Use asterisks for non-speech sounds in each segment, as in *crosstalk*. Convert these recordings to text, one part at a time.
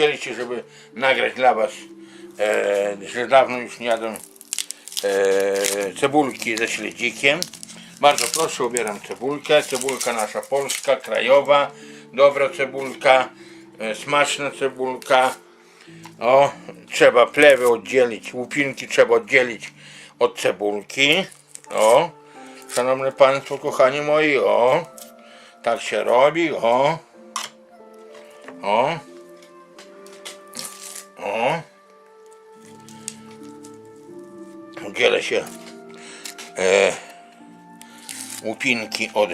chcieliście, żeby nagrać dla was, e, że dawno już nie jadłem e, cebulki ze śledzikiem. Bardzo proszę, ubieram cebulkę. Cebulka nasza polska, krajowa, dobra cebulka, e, smaczna cebulka. O, trzeba plewy oddzielić, łupinki trzeba oddzielić od cebulki. O, szanowne państwo, kochani moi, o, tak się robi, o, o, o. Oddzielę się e, łupinki od,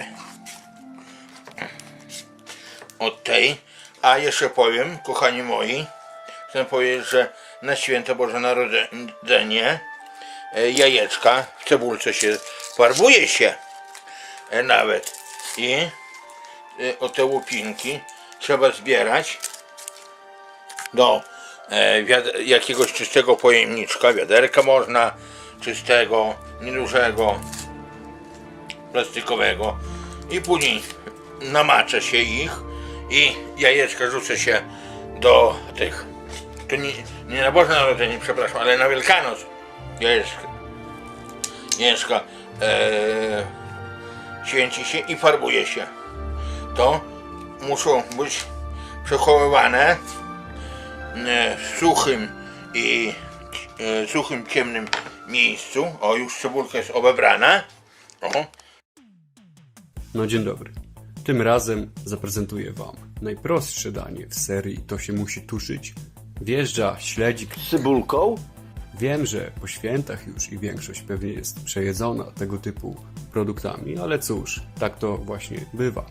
od tej. A jeszcze powiem, kochani moi, chcę powiedzieć, że na święto Boże Narodzenie e, jajeczka w cebulce się farbuje się e, nawet i e, o te łupinki trzeba zbierać do jakiegoś czystego pojemniczka, wiaderka można, czystego, niedużego, plastikowego i później namaczę się ich i jajeczka rzucę się do tych, to nie, nie na Boże Narodzenie, przepraszam, ale na Wielkanoc jajeczka, jajeczka e, święci się i farbuje się. To muszą być przechowywane e, suchym i e, suchym, ciemnym miejscu. O, już cebulka jest obebrana. O, No dzień dobry. Tym razem zaprezentuję Wam najprostsze danie w serii To się musi tuszyć. Wjeżdża śledzik. z cebulką. Wiem, że po świętach już i większość pewnie jest przejedzona tego typu produktami, ale cóż, tak to właśnie bywa.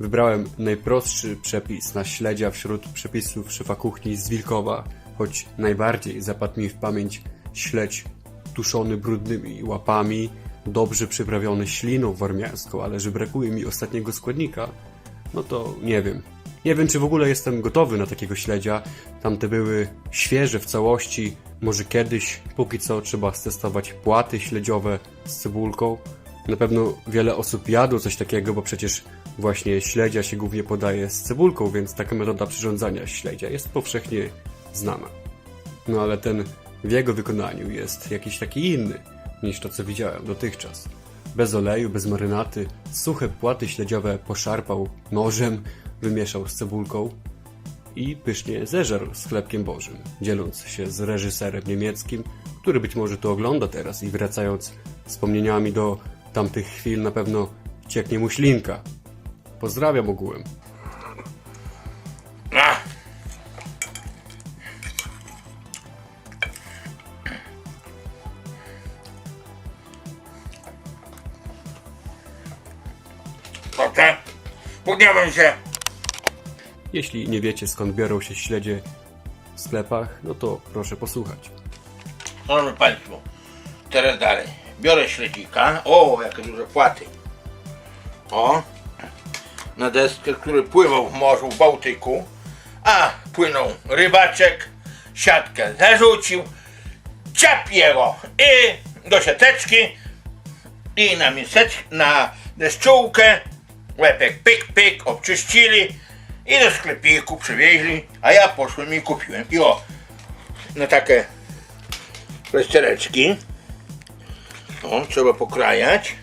Wybrałem najprostszy przepis na śledzia wśród przepisów szefa kuchni z Wilkowa, choć najbardziej zapadł mi w pamięć śledź tuszony brudnymi łapami, dobrze przyprawiony śliną warmiarską, ale że brakuje mi ostatniego składnika, no to nie wiem. Nie wiem, czy w ogóle jestem gotowy na takiego śledzia. Tamte były świeże w całości. Może kiedyś, póki co, trzeba stestować płaty śledziowe z cebulką. Na pewno wiele osób jadło coś takiego, bo przecież właśnie śledzia się głównie podaje z cebulką, więc taka metoda przyrządzania śledzia jest powszechnie znana. No ale ten w jego wykonaniu jest jakiś taki inny niż to, co widziałem dotychczas. Bez oleju, bez marynaty, suche płaty śledziowe poszarpał nożem, wymieszał z cebulką i pysznie zeżarł z chlebkiem bożym, dzieląc się z reżyserem niemieckim, który być może to ogląda teraz i wracając wspomnieniami do tamtych chwil na pewno cieknie mu ślinka. Pozdrawiam ogółem. Dobrze, podniosłem się. Jeśli nie wiecie skąd biorą się śledzie w sklepach, no to proszę posłuchać. Szanowni Państwo, teraz dalej. Biorę śledzika. O, jakie duże płaty. O, na deskę, który pływał w morzu w Bałtyku. A, płynął rybaczek, siatkę zarzucił, ciap jego i do siateczki i na miseczkę, na deszczułkę, łepek pyk, pyk, obczyścili i do sklepiku przywieźli, a ja poszłem i kupiłem. I o, na takie plastereczki. O, trzeba pokrajać.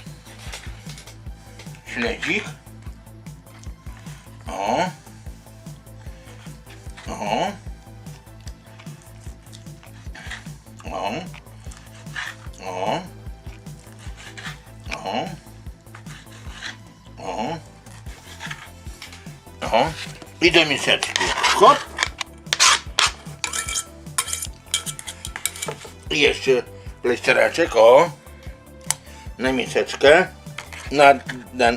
Śledzik. O. O. O. O. O. O. O. I do miseczki. Hop. I jeszcze plejsteraczek, o, na miseczkę, na, na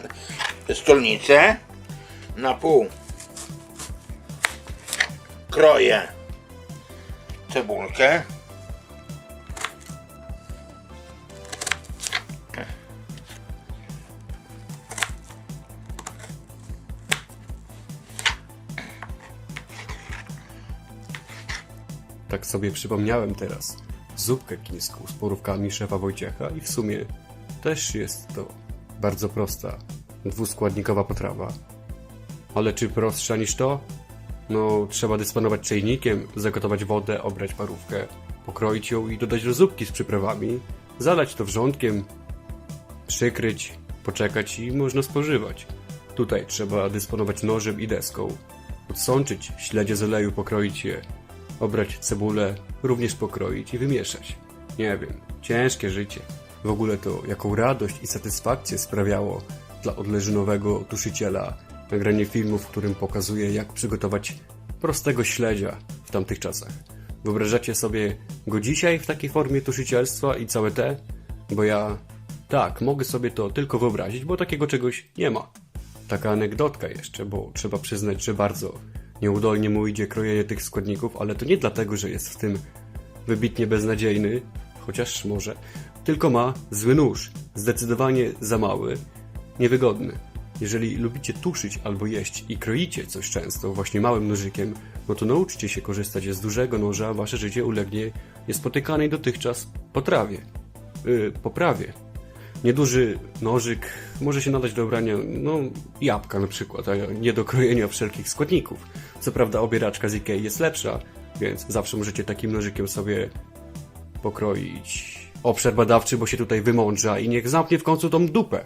stolnicę, na pół kroję cebulkę. Tak sobie przypomniałem teraz zupkę chińską z porówkami szefa Wojciecha i w sumie też jest to bardzo prosta, dwuskładnikowa potrawa. Ale czy prostsza niż to? No, trzeba dysponować czajnikiem, zagotować wodę, obrać parówkę, pokroić ją i dodać do zupki z przyprawami, zalać to wrzątkiem, przykryć, poczekać i można spożywać. Tutaj trzeba dysponować nożem i deską, odsączyć śledzie z oleju, pokroić je, obrać cebulę, również pokroić i wymieszać. Nie wiem, ciężkie życie. W ogóle to jaką radość i satysfakcję sprawiało dla odleżynowego tuszyciela nagranie filmu, w którym pokazuje jak przygotować prostego śledzia w tamtych czasach. Wyobrażacie sobie go dzisiaj w takiej formie tuszycielstwa i całe te? Bo ja tak, mogę sobie to tylko wyobrazić, bo takiego czegoś nie ma. Taka anegdotka jeszcze, bo trzeba przyznać, że bardzo nieudolnie mu idzie krojenie tych składników, ale to nie dlatego, że jest w tym wybitnie beznadziejny, chociaż może, tylko ma zły nóż, zdecydowanie za mały, niewygodny. Jeżeli lubicie tuszyć albo jeść i kroicie coś często właśnie małym nożykiem, no to nauczcie się korzystać z dużego noża, wasze życie ulegnie niespotykanej dotychczas potrawie. Yy, poprawie. Nieduży nożyk może się nadać do obrania, no, jabłka na przykład, a nie do krojenia wszelkich składników. Co prawda obieraczka z Ikei jest lepsza, więc zawsze możecie takim nożykiem sobie pokroić obszar badawczy, bo się tutaj wymądrza i niech zamknie w końcu tą dupę.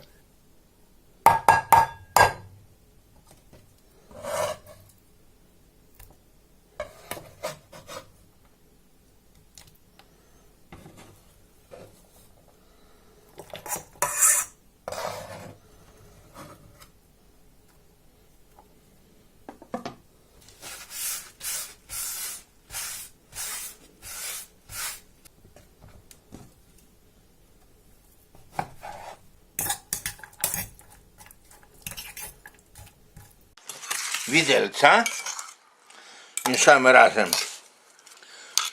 Widelca. Mieszamy razem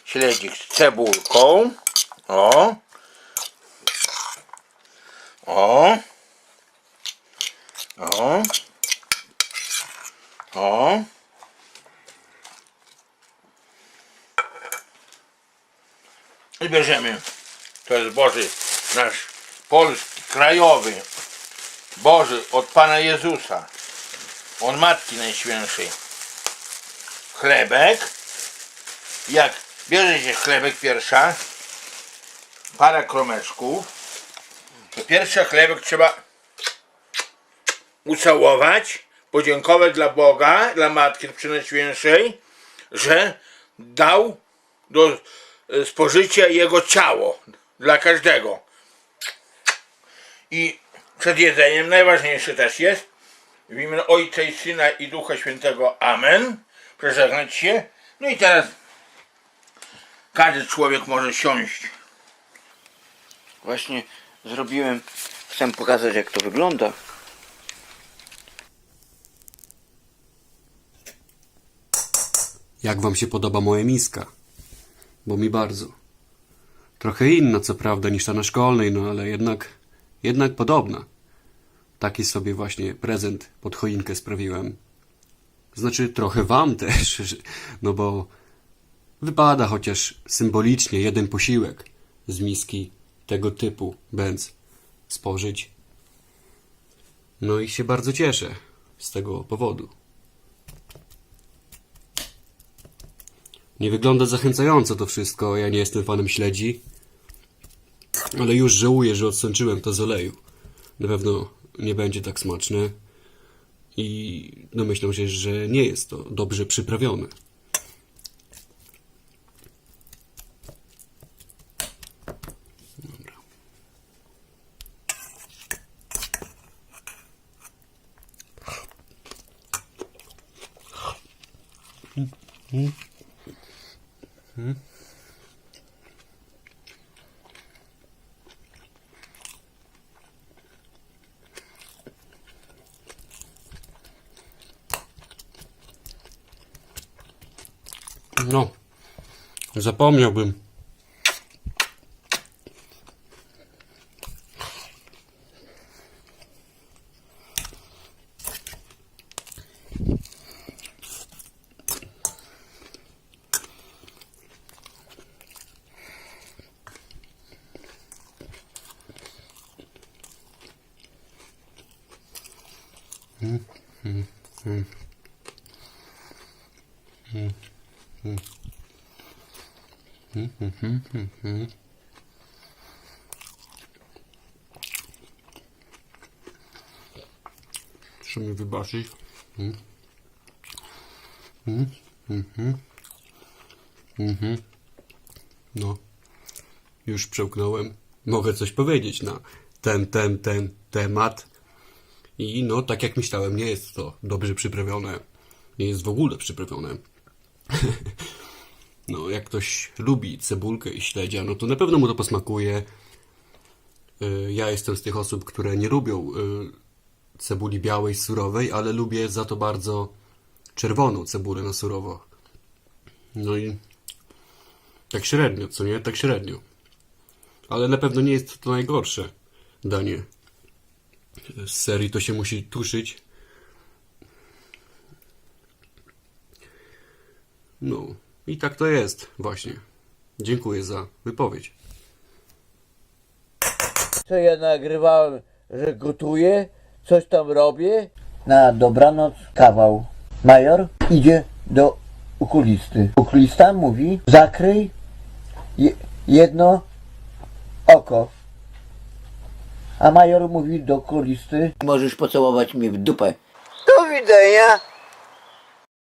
śledzik z cebulką. O. O. O. O. I bierzemy. To jest Boży nasz polski, krajowy. Boży od Pana Jezusa od Matki Najświętszej. Chlebek. Jak bierzecie chlebek pierwsza parę kromeczków. To pierwszy chlebek trzeba ucałować podziękować dla Boga dla Matki Przenajświętszej że dał do e, spożycia Jego ciało dla każdego. I przed jedzeniem najważniejsze też jest w imię Ojca i Syna i Ducha Świętego. Amen. Przeżegnać się. No i teraz każdy człowiek może siąść. Właśnie zrobiłem, chcę pokazać jak to wygląda. Jak wam się podoba moja miska? Bo mi bardzo. Trochę inna, co prawda, niż ta na szkolnej, no ale jednak, jednak podobna. Taki sobie właśnie prezent pod choinkę sprawiłem. Znaczy, trochę wam też, *laughs* no bo wypada chociaż symbolicznie jeden posiłek z miski tego typu, bęc spożyć. No i się bardzo cieszę z tego powodu. Nie wygląda zachęcająco to wszystko, ja nie jestem fanem śledzi, ale już żałuję, że odsączyłem to z oleju. Na pewno nie będzie tak smaczne i domyślam się, że nie jest to dobrze przyprawione. No, zapomniałbym. Proszę mi wybaczyć. No, już przełknąłem. Mogę coś powiedzieć na ten, ten, ten temat. I no, tak jak myślałem, nie jest to dobrze przyprawione. Nie jest w ogóle przyprawione. *laughs* no, jak ktoś lubi cebulkę i śledzia, no to na pewno mu to posmakuje. Y, Ja jestem z tych osób, które nie lubią y, cebuli białej, surowej, ale lubię za to bardzo czerwoną cebulę na surowo. No i tak średnio, co nie? Tak średnio. Ale na pewno nie jest to najgorsze danie. Z serii to się musi tuszyć. No, i tak to jest, właśnie. Dziękuję za wypowiedź. co ja nagrywałem, że gotuję, coś tam robię. Na dobranoc kawał. Major idzie do okulisty. Okulista mówi, zakryj je, jedno oko. A major mówi do okulisty, możesz pocałować mnie w dupę. Do widzenia.